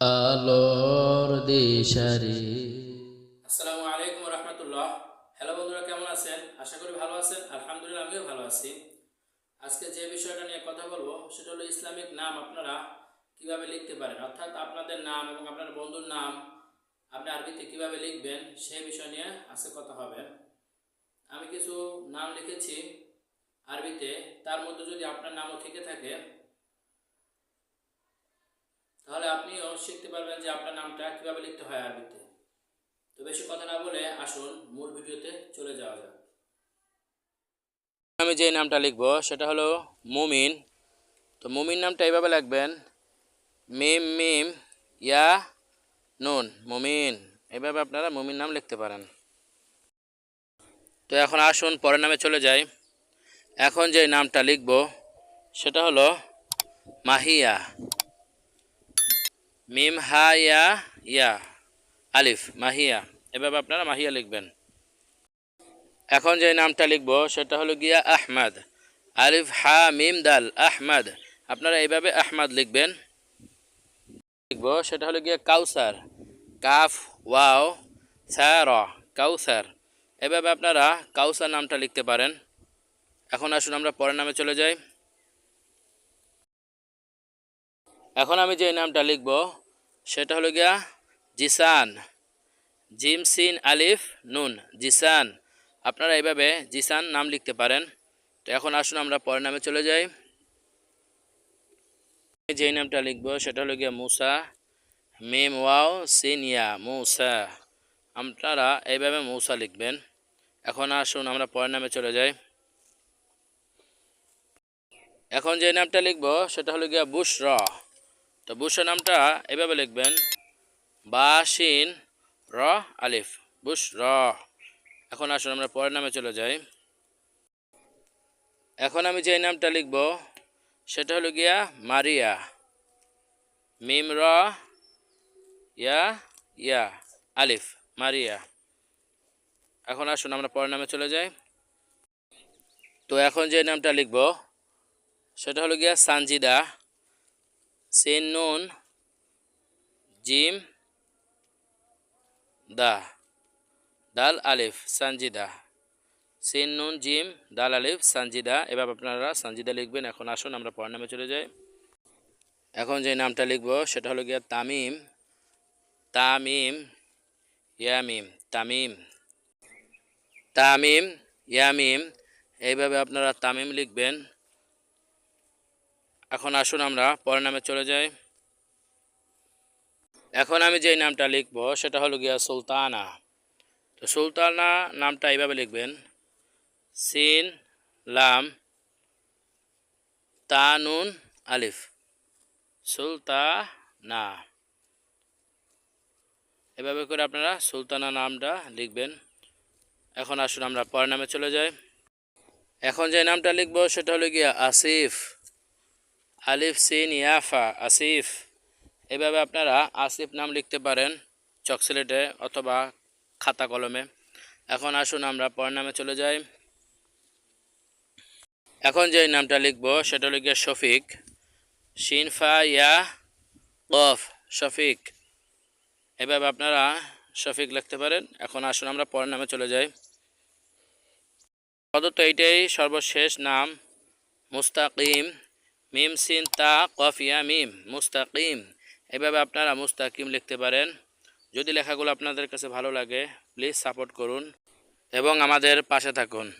আলোর দিশারি। আসসালামু আলাইকুম রহমতুল্লাহ। হ্যালো বন্ধুরা, কেমন আছেন? আশা করি ভালো আছেন। আলহামদুলিল্লাহ, আমিও ভালো আছি। আজকে যে বিষয়টা নিয়ে কথা বলব, সেটা হলো ইসলামিক নাম আপনারা কীভাবে লিখতে পারেন? অর্থাৎ আপনাদের নাম এবং আপনার বন্ধুর নাম আপনি আরবিতে কীভাবে লিখবেন, সেই বিষয় নিয়ে আজকে কথা হবে। আমি কিছু নাম লিখেছি আরবিতে, তার মধ্যে যদি আপনার নামও থেকে থাকে আপনিও শিখতে পারবেন যে আপনার নামটা কীভাবে লিখতে হয় আরবিতে। তো বেশি কথা না বলে আসুন, মূল ভিডিওতে চলে যাওয়া যাক। আমি যে নামটা লিখব, সেটা হলো মুমিন। তো মুমিন নামটা এইভাবে লিখবেন, মিম মিম, ইয়া, নুন, মুমিন। এভাবে আপনারা মুমিন নাম লিখতে পারেন। তো এখন আসুন, পরের নামে চলে যাই। এখন যে নামটা লিখব, সেটা হলো মাহিয়া। মিম, হা, ইয়া ইয়া, আলিফ মাহিয়া এভাবে আপনারা মাহিয়া লিখবেন। এখন যে নামটা লিখব, সেটা হলো গিয়া আহমাদ। আলিফ, হা, মিম, দাল, আহমাদ। আপনারা এইভাবে আহমাদ লিখবেন। লিখব, সেটা হলো গিয়া কাউসার। কাফ, ওয়াও, স্যার, কাউসার। এভাবে আপনারা কাউসার নামটা লিখতে পারেন। এখন আসুন, আমরা পরের নামে চলে যাই। এখন আমি যে নামটা লিখব, সেটা হলো গিয়া জিসান। জিম, সিন, আলিফ, নুন। জিসান। আপনারা এইভাবে জিসান নাম লিখতে পারেন। তো এখন আসুন আমরা পরের নামে চলে যাই। যেই নামটা লিখব, সেটা হলো গিয়া মুসা। মিম, ওয়াও, সিন, ইয়া, মুসা। আপনারা এইভাবে মৌসা লিখবেন। এখন আসুন আমরা পরের নামে চলে যাই। এখন যে নামটা লিখব, সেটা হলো গিয়া বুশর। তো বুশরা নামটা এভাবে লিখবেন। বাসিন র, আলিফ। বুশ র। এখন আসুন আমরা পরের নামে চলে যাই। এখন আমি যে নামটা লিখব, সেটা হলো গিয়া মারিয়া। মিম, র, ইয়া ইয়া, আলিফ, মারিয়া। এখন আসুন আমরা পরের নামে চলে যাই। তো এখন যে নামটা লিখব, সেটা হলো গিয়া সানজিদা। সিন নুন জিম, দা, দাল আলিফ, সানজিদা। সিন নুন জিম, দাল আলিফ, সানজিদা। এভাবে আপনারা সানজিদা লিখবেন। এখন আসুন, আমরা পরের নামে চলে যাই। এখন যে নামটা লিখব, সেটা হলো গিয়া তামিম তামিম, ইয়ামিম, তামিম। তামিম, ইয়ামিম, এইভাবে আপনারা তামিম লিখবেন। এখন আসুন আমরা, পরের নামে চলে যাই। এখন আমি যেই নামটা লিখব, সেটা হলো গিয়া সুলতানা। তো সুলতানা নামটা এইভাবে লিখবেন। সিন, লাম তানুন আলিফ। সুলতানা। এভাবে করে আপনারা সুলতানা নামটা লিখবেন। এখন আসুন আমরা, পরের নামে চলে যাই। এখন যে নামটা লিখব, সেটা হলো গিয়া আসিফ। আলিফ, সিন, ইয়াফা, আসিফ। এভাবে আপনারা আসিফ নাম লিখতে পারেন চকসিলেটে অথবা খাতা কলমে। এখন আসুন আমরা পর নামে চলে যাই। এখন যে নামটা লিখব সেটা গিয়া শফিক। শিনফা ইয়া, কফ, শফিক। এভাবে আপনারা শফিক লিখতে পারেন। এখন আসুন আমরা পরের নামে চলে যাই। প্রদত্ত এইটাই সর্বশেষ নাম, মুস্তাকিম। মিম সিন তা কফিয়া মিম, মুস্তাকিম। এভাবে আপনারা মুস্তাকিম লিখতে পারেন। যদি লেখাগুলো আপনাদের কাছে ভালো লাগে প্লিজ সাপোর্ট করুন এবং আমাদের পাশে থাকুন।